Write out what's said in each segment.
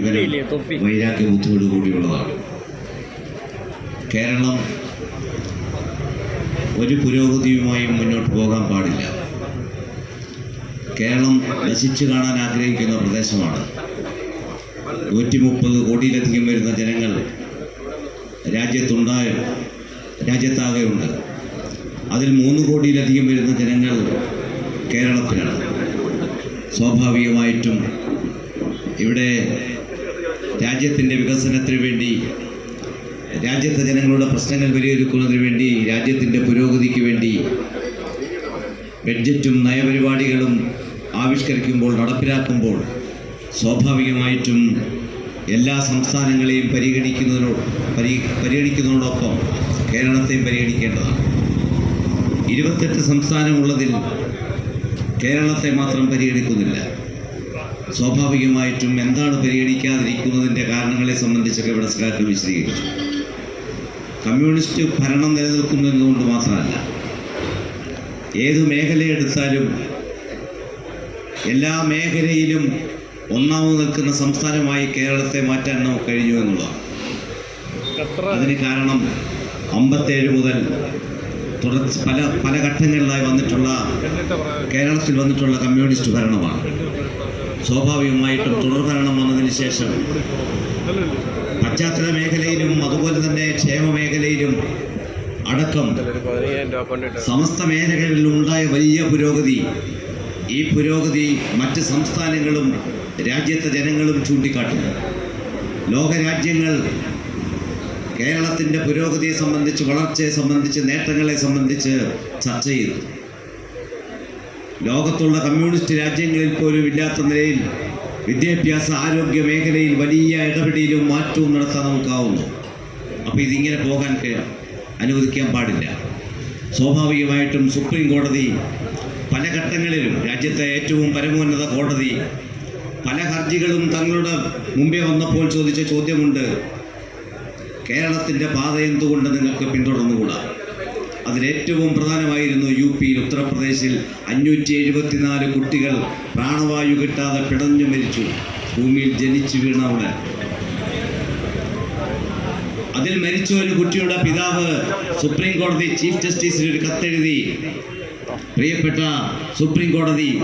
വൈരാഗ്യ ബുദ്ധിയോട് കൂടിയുള്ളതാണ്. കേരളം ഒരു പുരോഗതിയുമായും മുന്നോട്ട് പോകാൻ പാടില്ല. കേരളം നശിച്ചു കാണാൻ ആഗ്രഹിക്കുന്ന പ്രദേശമാണ്. നൂറ്റി മുപ്പത് കോടിയിലധികം വരുന്ന ജനങ്ങൾ രാജ്യത്തുണ്ടായ രാജ്യത്താകെയുണ്ട്. അതിൽ മൂന്ന് കോടിയിലധികം വരുന്ന ജനങ്ങൾ കേരളത്തിലാണ്. സ്വാഭാവികമായിട്ടും ഇവിടെ രാജ്യത്തിന്റെ വികസനത്തിന് വേണ്ടി രാജ്യത്തെ ജനങ്ങളുടെ പ്രശ്നങ്ങൾ പരിഹരിക്കുന്നതിന് വേണ്ടി രാജ്യത്തിന്റെ പുരോഗതിക്ക് വേണ്ടി ബഡ്ജറ്റും നയപരിപാടികളും ആവിഷ്കരിക്കുമ്പോൾ നടപ്പിലാക്കുമ്പോൾ സ്വാഭാവികമായിട്ടും എല്ലാ സംസ്ഥാനങ്ങളെയും പരിഗണിക്കുന്നതിനോട് പരി പരിഗണിക്കുന്നതോടൊപ്പം കേരളത്തെയും പരിഗണിക്കേണ്ടതാണ്. ഇരുപത്തെട്ട് സംസ്ഥാനമുള്ളതിൽ കേരളത്തെ മാത്രം പരിഗണിക്കുന്നില്ല. സ്വാഭാവികമായിട്ടും എന്താണ് പരിഗണിക്കാതിരിക്കുന്നതിന്റെ കാരണങ്ങളെ സംബന്ധിച്ചൊക്കെ ഇവിടെ സഖാക്കൾ വിശദീകരിച്ചു. കമ്മ്യൂണിസ്റ്റ് ഭരണം നിലനിൽക്കുന്നു നിലനിൽക്കുന്നതുകൊണ്ട് മാത്രമല്ല ഏത് മേഖലയെടുത്താലും എല്ലാ മേഖലയിലും ഒന്നാമത് നിൽക്കുന്ന സംസ്ഥാനമായി കേരളത്തെ മാറ്റാൻ നമുക്ക് കഴിഞ്ഞു എന്നുള്ളതാണ്. അതിന് കാരണം അമ്പത്തേഴ് മുതൽ തുടർച്ച പല പല ഘട്ടങ്ങളിലായി വന്നിട്ടുള്ള കേരളത്തിൽ വന്നിട്ടുള്ള കമ്മ്യൂണിസ്റ്റ് ഭരണമാണ്. സ്വാഭാവികമായിട്ടും തുടർഭരണം വന്നതിന് ശേഷം പശ്ചാത്തല മേഖലയിലും അതുപോലെ തന്നെ ക്ഷേമ മേഖലയിലും അടക്കം സമസ്ത മേഖലകളിലും ഉണ്ടായ വലിയ പുരോഗതി. ഈ പുരോഗതി മറ്റ് സംസ്ഥാനങ്ങളും രാജ്യത്തെ ജനങ്ങളും ചൂണ്ടിക്കാട്ടുന്നു. ലോകരാജ്യങ്ങൾ കേരളത്തിന്റെ പുരോഗതിയെ സംബന്ധിച്ച് വളർച്ചയെ സംബന്ധിച്ച് നേട്ടങ്ങളെ സംബന്ധിച്ച് ചർച്ച ചെയ്തു. ലോകത്തുള്ള കമ്മ്യൂണിസ്റ്റ് രാജ്യങ്ങളിൽ പോലും ഇല്ലാത്ത നിലയിൽ വിദ്യാഭ്യാസ ആരോഗ്യ മേഖലയിൽ വലിയ ഇടപെടലും മാറ്റവും നടത്താൻ നമുക്കാവുന്നു. അപ്പോൾ ഇതിങ്ങനെ പോകാൻ അനുവദിക്കാൻ പാടില്ല. സ്വാഭാവികമായിട്ടും സുപ്രീം കോടതി പല ഘട്ടങ്ങളിലും രാജ്യത്തെ ഏറ്റവും പരമോന്നത കോടതി പല ഹർജികളും തങ്ങളുടെ മുമ്പേ വന്നപ്പോൾ ചോദിച്ച ചോദ്യമുണ്ട്. കേരളത്തിന്റെ പാത എന്തുകൊണ്ട് നിങ്ങൾക്ക് പിന്തുടർന്നുകൂടാ? അതിലേറ്റവും പ്രധാനമായിരുന്നു യു പിയിൽ ഉത്തർപ്രദേശിൽ അഞ്ഞൂറ്റി എഴുപത്തിനാല് കുട്ടികൾ പ്രാണവായു കിട്ടാതെ പിടഞ്ഞു മരിച്ചു. ഭൂമിയിൽ ജനിച്ചു വീണ ഉടൻ. അതിൽ മരിച്ച ഒരു കുട്ടിയുടെ പിതാവ് സുപ്രീം കോടതി ചീഫ് ജസ്റ്റിസിന് ഒരു കത്തെഴുതി. പ്രിയപ്പെട്ട സുപ്രീം കോടതി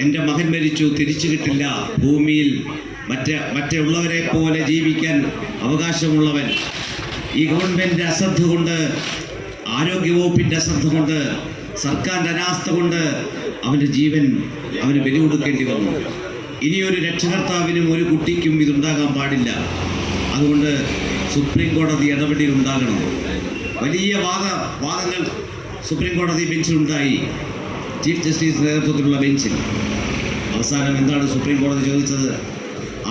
എന്റെ മകൻ മരിച്ചു തിരിച്ചു കിട്ടില്ല. ഭൂമിയിൽ മറ്റേ മറ്റുള്ളവരെ പോലെ ജീവിക്കാൻ അവകാശമുള്ളവൻ. ഈ ഗവൺമെന്റ് അശ്രദ്ധ കൊണ്ട് ആരോഗ്യവകുപ്പിന്റെ അശ്രദ്ധ കൊണ്ട് സർക്കാരിന്റെ അനാസ്ഥ കൊണ്ട് അവന്റെ ജീവൻ അവന് ബലി കൊടുക്കേണ്ടി വന്നു. ഇനിയൊരു രക്ഷകർത്താവിനും ഒരു കുട്ടിക്കും ഇതുണ്ടാകാൻ പാടില്ല. അതുകൊണ്ട് സുപ്രീം കോടതി ഇടപെടൽ ഉണ്ടാകണം. വലിയ വാദ വാദങ്ങൾ സുപ്രീം കോടതി ബെഞ്ചിലുണ്ടായി ചീഫ് ജസ്റ്റിസ് നേതൃത്വത്തിലുള്ള ബെഞ്ചിൽ. അവസാനം എന്താണ് സുപ്രീം കോടതി ചോദിച്ചത്?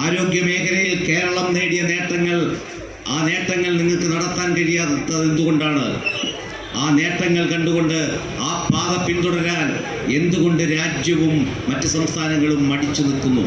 ആരോഗ്യ മേഖലയിൽ കേരളം നേടിയ നേട്ടങ്ങൾ ആ നേട്ടങ്ങൾ നിങ്ങൾക്ക് നടത്താൻ കഴിയാത്തത് എന്തുകൊണ്ടാണ്? ആ നേട്ടങ്ങൾ കണ്ടുകൊണ്ട് ആ പാത പിന്തുടരാൻ എന്തുകൊണ്ട് രാജ്യവും മറ്റ് സംസ്ഥാനങ്ങളും മടിച്ചു നിൽക്കുന്നു?